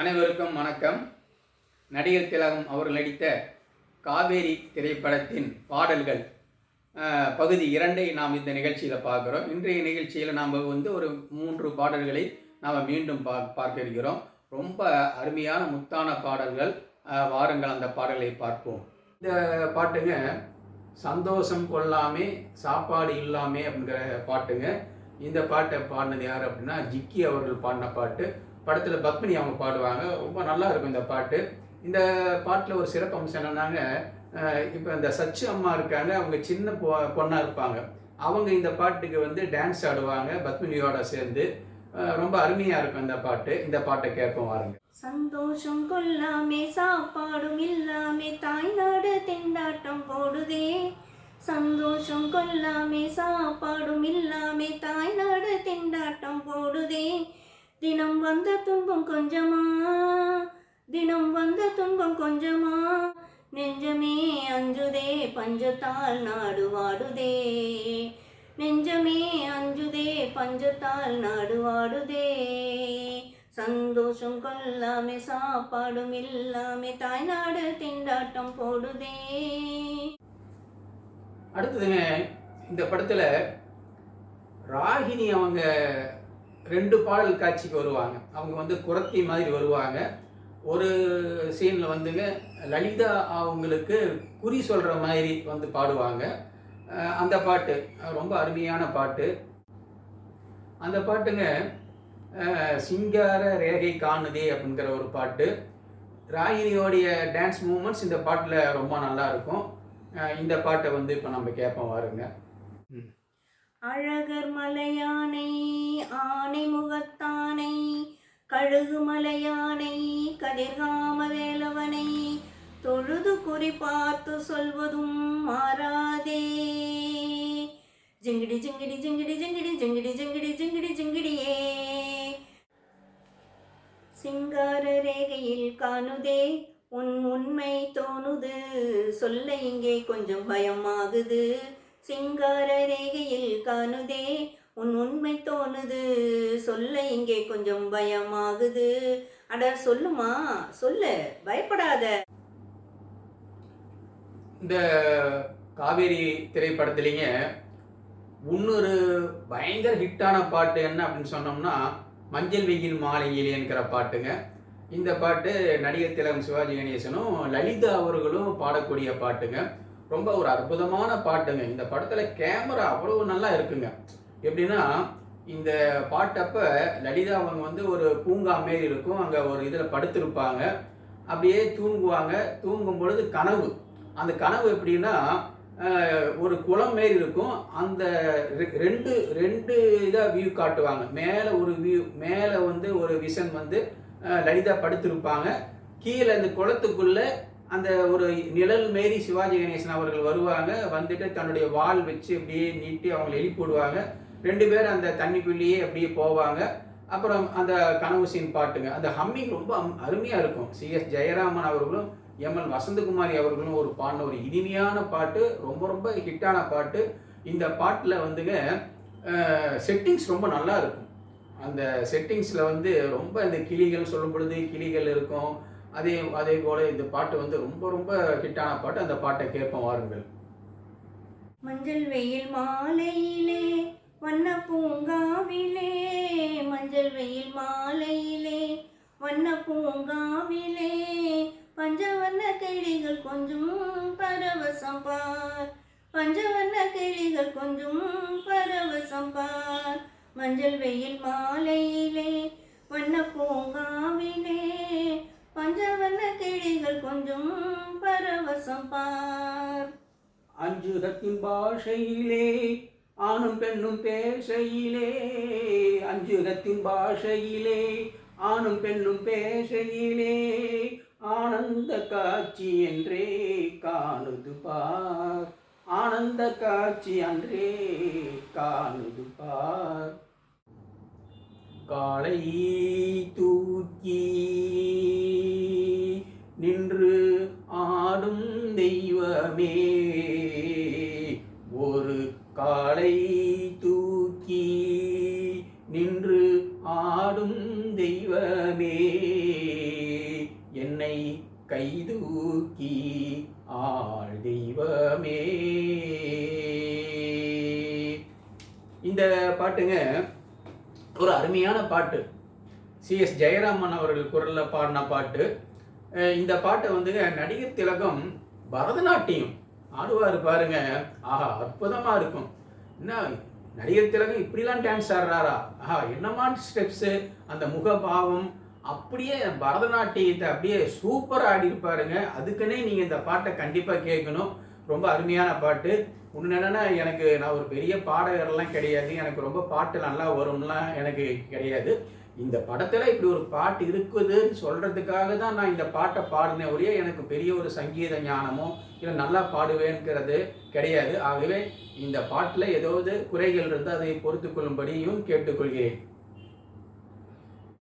அனைவருக்கும் வணக்கம். நடிகர் திலகம் அவர்கள் நடித்த காவேரி திரைப்படத்தின் பாடல்கள் பகுதி இரண்டை நாம் இந்த நிகழ்ச்சியில் பார்க்குறோம். இன்றைய நிகழ்ச்சியில் நாம் வந்து ஒரு மூன்று பாடல்களை நாம் மீண்டும் பா பார்க்க இருக்கிறோம். ரொம்ப அருமையான முத்தான பாடல்கள். வாருங்கள் அந்த பாடலை பார்ப்போம். இந்த பாட்டுங்க சந்தோஷம் கொள்ளாமே சாப்பாடு இல்லாமே அப்படிங்கிற பாட்டுங்க. இந்த பாட்டை பாடினது யார் அப்படின்னா ஜிக்கி அவர்கள் பாடின பாட்டு. படத்தில் பத்மினி அவங்க பாடுவாங்க. ரொம்ப நல்லா இருக்கும் இந்த பாட்டு. இந்த பாட்டில் ஒரு சிறப்பு அம்சம் என்னன்னாங்க இப்போ இந்த சச்சு அம்மா இருக்காங்க. அவங்க சின்ன பொ பொண்ணாக இருப்பாங்க. அவங்க இந்த பாட்டுக்கு வந்து டான்ஸ் ஆடுவாங்க பத்மினியோட சேர்ந்து. ரொம்ப அருமையாக இருக்கும் இந்த பாட்டு. இந்த பாட்டை கேட்போம் வாருங்க. சந்தோஷம் கொள்ளாமே சாப்பாடும் இல்லாமே தாய்நாடு திண்டாட்டம் போடுதே. சந்தோஷம் கொள்ளாமே சாப்பாடும் இல்லாமே தாய்நாடு திண்டாட்டம் போடுதே. தினம் வந்த துன்பம் கொஞ்சமா? தினம் வந்த துன்பம் கொஞ்சமா? நெஞ்சமே அஞ்சுதே பஞ்சத்தால் நாடு வாடுதே. நெஞ்சமே அஞ்சுதே பஞ்சத்தால் நாடு வாடுதே. சந்தோஷம் கொள்ளாமே சாப்பாடும் இல்லாமே தாய்நாடு திண்டாட்டம் போடுதே. அடுத்ததுங்க இந்த படத்தில் ராகினி அவங்க ரெண்டு பாடல் காட்சிக்கு வருவாங்க. அவங்க வந்து குரத்தி மாதிரி வருவாங்க. ஒரு சீனில் வந்துங்க லலிதா அவங்களுக்கு குறி சொல்கிற மாதிரி வந்து பாடுவாங்க. அந்த பாட்டு ரொம்ப அருமையான பாட்டு. அந்த பாட்டுங்க சிங்கார ரேகை காணுதே அப்படிங்கிற ஒரு பாட்டு. ராகினியோடைய டான்ஸ் மூமெண்ட்ஸ் இந்த பாட்டில் ரொம்ப நல்லா இருக்கும். இந்த பாட்டை வந்து இப்போ நம்ம கேட்போம் வாருங்க. அழகர் மலையானை ஆனை முகத்தானை கழுகு மலையானை கதிர்காம வேலவனை தொழுது குறி பார்த்து சொல்வதும் மாறாதே. ஜிங்கிடி ஜிங்கிடி ஜிங்கிடி ஜிங்கிடி ஜிங்கிடி ஜிங்கிடி ஜிங்கிடி ஜிங்கிடியே. சிங்கார ரேகையில் காணுதே உன் உண்மை தோணுது. சொல்ல இங்கே கொஞ்சம் பயமாகுது. சிங்கார ரேகையில் காணுதே. உன் உண்மை தோணுது. சொல்ல இங்கே கொஞ்சம் பயமாகுது. அட சொல்லுமா? சொல்லு. பயப்படாத. இந்த காவேரி திரைப்படத்துலேங்க இன்னொரு பயங்கர ஹிட்டான பாட்டு என்ன அப்படின்னு சொன்னோம்னா மஞ்சள் வெயில் மாலையிலேங்கிற பாட்டுங்க. இந்த பாட்டு நடிகர் திலகம் சிவாஜி கணேசனும் லலிதா அவர்களும் பாடக்கூடிய பாட்டுங்க. ரொம்ப ஒரு அற்புதமான பாட்டுங்க. இந்த படத்தில் கேமரா அவ்வளோ நல்லா இருக்குங்க. எப்படின்னா இந்த பாட்டப்ப லலிதா அவங்க வந்து ஒரு பூங்கா மாரி இருக்கும். அங்கே ஒரு இதில் படுத்திருப்பாங்க. அப்படியே தூங்குவாங்க. தூங்கும் பொழுது கனவு. அந்த கனவு எப்படின்னா ஒரு குளம் மாரி இருக்கும். அந்த ரெ- ரெண்டு ரெண்டு இதாக வியூ காட்டுவாங்க. மேலே ஒரு வியூ மேலே வந்து ஒரு விஷன் வந்து லலிதா படுத்திருப்பாங்க. கீழே அந்த குளத்துக்குள்ளே அந்த ஒரு நிழல் மாரி சிவாஜி கணேசன் அவர்கள் வருவாங்க வந்துட்டு தன்னுடைய வால் வச்சு அப்படியே நீட்டி அவங்களை எழுப்பி விடுவாங்க. ரெண்டு பேரும் அந்த தண்ணிக்குள்ளேயே அப்படியே போவாங்க. அப்புறம் அந்த கனவு சீன் பாட்டுங்க. அந்த ஹம்மிங் ரொம்ப அம்- அருமையா இருக்கும். சிஎஸ் ஜெயராமன் அவர்களும் எம்எல் வசந்தகுமாரி அவர்களும் ஒரு பாடின ஒரு இனிமையான பாட்டு ரொம்ப ரொம்ப ஹிட்டான பாட்டு. இந்த பாட்டில் வந்துங்க செட்டிங்ஸ் ரொம்ப நல்லா இருக்கும். அந்த செட்டிங்ஸில் வந்து ரொம்ப இந்த கிளிகள் சொல்லும் பொழுது கிளிகள் இருக்கும். அதே அதே போல் இந்த பாட்டு வந்து ரொம்ப ரொம்ப ஹிட்டான பாட்டு. அந்த பாட்டை கேட்போம் வாருங்கள். மஞ்சள் வெயில் மாலையிலே வண்ண பூங்காவிலே மஞ்சள் வெயில் மாலையிலே வண்ண பூங்காவிலே பஞ்சவர்ண கிளிகள் கொஞ்சம் பரவசம் பார். பஞ்சவர்ண கிளிகள் கொஞ்சம் பரவசம் பார். மஞ்சள் வெயில் மாலையிலே வண்ண பூங்காவிலே பஞ்சவர்ண கிளிகள் கொஞ்சம் பரவசம் பார். அஞ்சுகத்தின் பாஷையிலே ஆணும் பெண்ணும் பேசையிலே அஞ்சுகத்தின் பாஷையிலே ஆணும் பெண்ணும் பேசையிலே ஆனந்த காட்சி என்றே காணுது பார். ஆனந்த காட்சி அன்றே காணுது பார். காலை தூக்கி மே ஒரு காலை தூக்கி நின்று ஆடும் தெய்வமே. என்னை கைதூக்கி ஆள் தெய்வமே. இந்த பாட்டுங்க ஒரு அருமையான பாட்டு. சிஎஸ் ஜெயராமன் அவர்கள் குரலில் பாடின பாட்டு. இந்த பாட்டை வந்துங்க நடிகர் திலகம் பரதநாட்டியம். ஆடுவார் பாருங்க. ஆஹா அற்புதமாக இருக்கும். என்ன நடிகர் திலகம் இப்படிலாம் டான்ஸ் ஆடுறாரா? ஆஹா என்னமான ஸ்டெப்ஸு அந்த முகபாவம் அப்படியே பரதநாட்டியத்தை அப்படியே சூப்பராக ஆடிருப்பாருங்க அதுக்குன்னே நீங்கள் இந்த பாட்டை கண்டிப்பாக கேட்கணும். ரொம்ப அருமையான பாட்டு. ஒன்று என்னென்னா எனக்கு நான் ஒரு பெரிய பாடகர்லாம் கிடையாது. எனக்கு ரொம்ப பாட்டு நல்லா வரும்லாம் எனக்கு கிடையாது. இந்த படத்தில் இப்படி ஒரு பாட்டு இருக்குதுன்னு சொல்கிறதுக்காக தான் நான் இந்த பாட்டை பாடினேன். ஒழிய எனக்கு பெரிய ஒரு சங்கீத ஞானமோ இல்லை நல்லா பாடுவேங்கிறது கிடையாது. ஆகவே இந்த பாட்டில் ஏதாவது குறைகள் இருந்தால் அதை பொறுத்துக்கொள்ளும்படியும் கேட்டுக்கொள்கிறேன்.